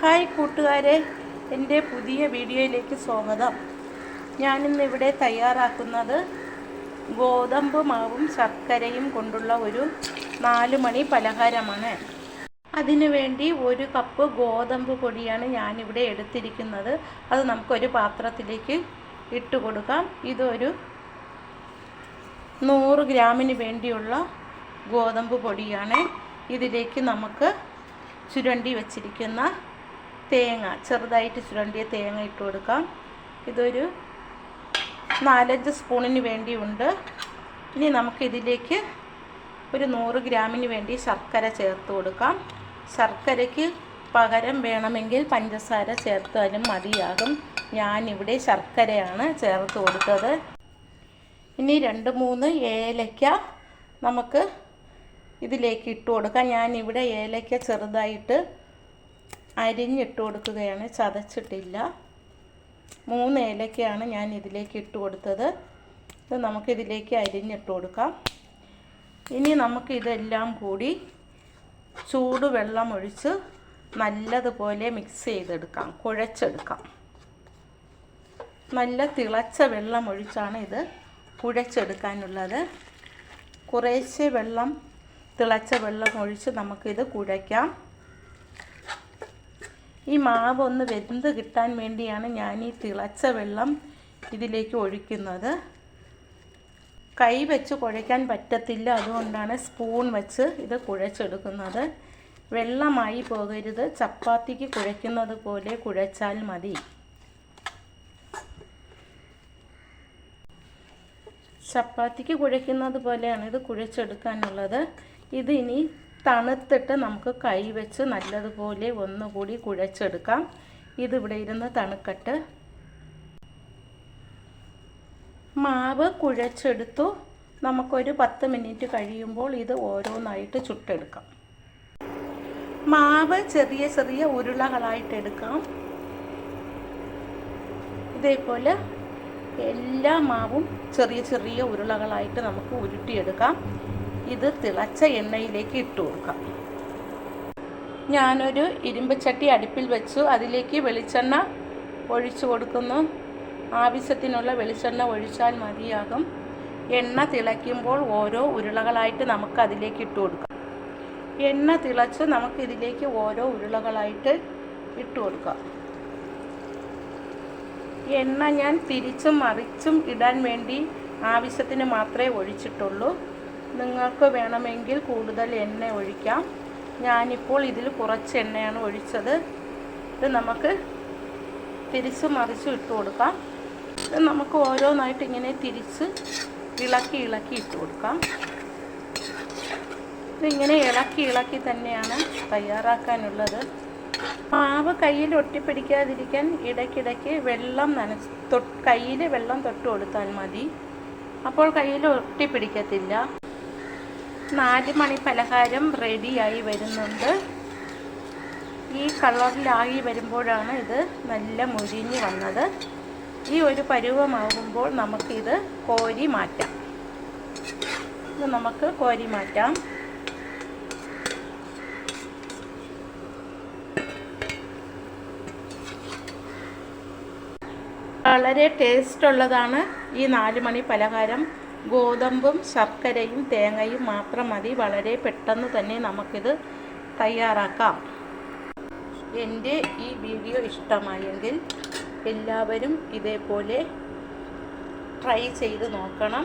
Hi കൂട്ടുകാരെ എന്റെ പുതിയ വീഡിയോയിലേക്ക് സ്വാഗതം. ഞാനിന്നിവിടെ തയ്യാറാക്കുന്നത് ഗോതമ്പ് മാവും ശർക്കരയും കൊണ്ടുള്ള ഒരു നാല് മണി പലഹാരമാണ്. അതിനുവേണ്ടി ഒരു കപ്പ് ഗോതമ്പ് പൊടിയാണ് ഞാനിവിടെ എടുത്തിരിക്കുന്നത്. അത് നമുക്കൊരു പാത്രത്തിലേക്ക് ഇട്ട് കൊടുക്കാം. ഇതൊരു നൂറ് ഗ്രാമിന് വേണ്ടിയുള്ള ഗോതമ്പ് പൊടിയാണ്. ഇതിലേക്ക് നമുക്ക് ചുരണ്ടി വച്ചിരിക്കുന്ന തേങ്ങ ചെറുതായിട്ട് ചുരണ്ടിയ തേങ്ങ ഇട്ട് കൊടുക്കാം. ഇതൊരു നാലഞ്ച് സ്പൂണിന് വേണ്ടിയുണ്ട്. ഇനി നമുക്കിതിലേക്ക് ഒരു നൂറ് ഗ്രാമിന് വേണ്ടി ശർക്കര ചേർത്ത് കൊടുക്കാം. ശർക്കരയ്ക്ക് പകരം വേണമെങ്കിൽ പഞ്ചസാര ചേർത്താലും മതിയാകും. ഞാനിവിടെ ശർക്കരയാണ് ചേർത്ത് കൊടുത്തത്. ഇനി രണ്ട് മൂന്ന് ഏലക്ക നമുക്ക് ഇതിലേക്ക് ഇട്ട് കൊടുക്കാം. ഞാനിവിടെ ഏലക്ക ചെറുതായിട്ട് അരിഞ്ഞിട്ട് കൊടുക്കുകയാണ്. ചതച്ചിട്ടില്ല. മൂന്ന് ഏലക്കയാണ് ഞാൻ ഇതിലേക്ക് ഇട്ട് കൊടുത്തത്. ഇത് നമുക്കിതിലേക്ക് അരിഞ്ഞിട്ട് കൊടുക്കാം. ഇനി നമുക്ക് ഇതെല്ലാം കൂടി ചൂടുവെള്ളം ഒഴിച്ച് നല്ലതുപോലെ മിക്സ് ചെയ്തെടുക്കാം. കുഴച്ചെടുക്കാം. നല്ല തിളച്ച വെള്ളം ഒഴിച്ചാണ് ഇത് കുഴച്ചെടുക്കാനുള്ളത്. കുറേശ്ശെ വെള്ളം തിളച്ച വെള്ളം ഒഴിച്ച് നമുക്കിത് കുഴയ്ക്കാം. ഈ മാവ് ഒന്ന് വെന്ത് കിട്ടാൻ വേണ്ടിയാണ് ഞാൻ ഈ തിളച്ച വെള്ളം ഇതിലേക്ക് ഒഴിക്കുന്നത്. കൈ വെച്ച് കുഴയ്ക്കാൻ പറ്റത്തില്ല അതുകൊണ്ടാണ് സ്പൂൺ വെച്ച് ഇത് കുഴച്ചെടുക്കുന്നത്. വെള്ളമായി പോകരുത് ചപ്പാത്തിക്ക് കുഴയ്ക്കുന്നത് പോലെ കുഴച്ചാൽ മതി. ചപ്പാത്തിക്ക് കുഴയ്ക്കുന്നത് പോലെയാണ് ഇത് കുഴച്ചെടുക്കാനുള്ളത്. ഇത് ഇനി തണുത്തിട്ട് നമുക്ക് കൈ വെച്ച് നല്ലതുപോലെ ഒന്നുകൂടി കുഴച്ചെടുക്കാം. ഇതിവിടെ ഇരുന്ന് തണുക്കട്ട്. മാവ് കുഴച്ചെടുത്തു. നമുക്കൊരു പത്ത് മിനിറ്റ് കഴിയുമ്പോൾ ഇത് ഓരോന്നായിട്ട് ചുട്ടെടുക്കാം. മാവ് ചെറിയ ചെറിയ ഉരുളകളായിട്ട് എടുക്കാം. ഇതേപോലെ എല്ലാ മാവും ചെറിയ ചെറിയ ഉരുളകളായിട്ട് നമുക്ക് ഉരുട്ടിയെടുക്കാം. ഇത് തിളച്ച എണ്ണയിലേക്ക് ഇട്ട് കൊടുക്കാം. ഞാനൊരു ഇരുമ്പ് ചട്ടി അടുപ്പിൽ വെച്ചു. അതിലേക്ക് വെളിച്ചെണ്ണ ഒഴിച്ചു കൊടുക്കുന്നു. ആവശ്യത്തിനുള്ള വെളിച്ചെണ്ണ ഒഴിച്ചാൽ മതിയാകും. എണ്ണ തിളയ്ക്കുമ്പോൾ ഓരോ ഉരുളകളായിട്ട് നമുക്ക് അതിലേക്ക് ഇട്ട് കൊടുക്കാം. എണ്ണ തിളച്ച് നമുക്ക് ഇതിലേക്ക് ഓരോ ഉരുളകളായിട്ട് ഇട്ട് കൊടുക്കാം. എണ്ണ ഞാൻ തിരിച്ചും മറിച്ചും ഇടാൻ വേണ്ടി ആവശ്യത്തിന് മാത്രമേ ഒഴിച്ചിട്ടുള്ളൂ. നിങ്ങൾക്ക് വേണമെങ്കിൽ കൂടുതൽ എണ്ണ ഒഴിക്കാം. ഞാനിപ്പോൾ ഇതിൽ കുറച്ച് എണ്ണയാണ് ഒഴിച്ചത്. ഇത് നമുക്ക് തിരിച്ച് മറിച്ച് ഇട്ട് കൊടുക്കാം. ഇത് നമുക്ക് ഓരോന്നായിട്ട് ഇങ്ങനെ തിരിച്ച് ഇളക്കി ഇളക്കി ഇട്ട് കൊടുക്കാം. ഇതിങ്ങനെ ഇളക്കി ഇളക്കി തന്നെയാണ് തയ്യാറാക്കാനുള്ളത്. മാവ് കയ്യിൽ ഒട്ടിപ്പിടിക്കാതിരിക്കാൻ ഇടയ്ക്കിടയ്ക്ക് വെള്ളം നനച്ച് തൊട്ട് കയ്യിൽ വെള്ളം തൊട്ട് കൊടുത്താൽ മതി. അപ്പോൾ കയ്യിൽ ഒട്ടിപ്പിടിക്കത്തില്ല. നാല് മണി പലഹാരം റെഡിയായി വരുന്നുണ്ട്. ഈ കളറിലായി വരുമ്പോഴാണ് ഇത് നല്ല മുരിഞ്ഞ് വന്നത്. ഈ ഒരു പരുവമാകുമ്പോൾ നമുക്കിത് കോരി മാറ്റാം. ഇത് നമുക്ക് കോരി മാറ്റാം. വളരെ ടേസ്റ്റ് ഉള്ളതാണ് ഈ നാല് മണി പലഹാരം. ഗോതമ്പും ശർക്കരയും തേങ്ങയും മാത്രം മതി. വളരെ പെട്ടെന്ന് തന്നെ നമുക്കിത് തയ്യാറാക്കാം. എന്റെ ഈ വീഡിയോ ഇഷ്ടമായെങ്കിൽ എല്ലാവരും ഇതേപോലെ ട്രൈ ചെയ്ത് നോക്കണം.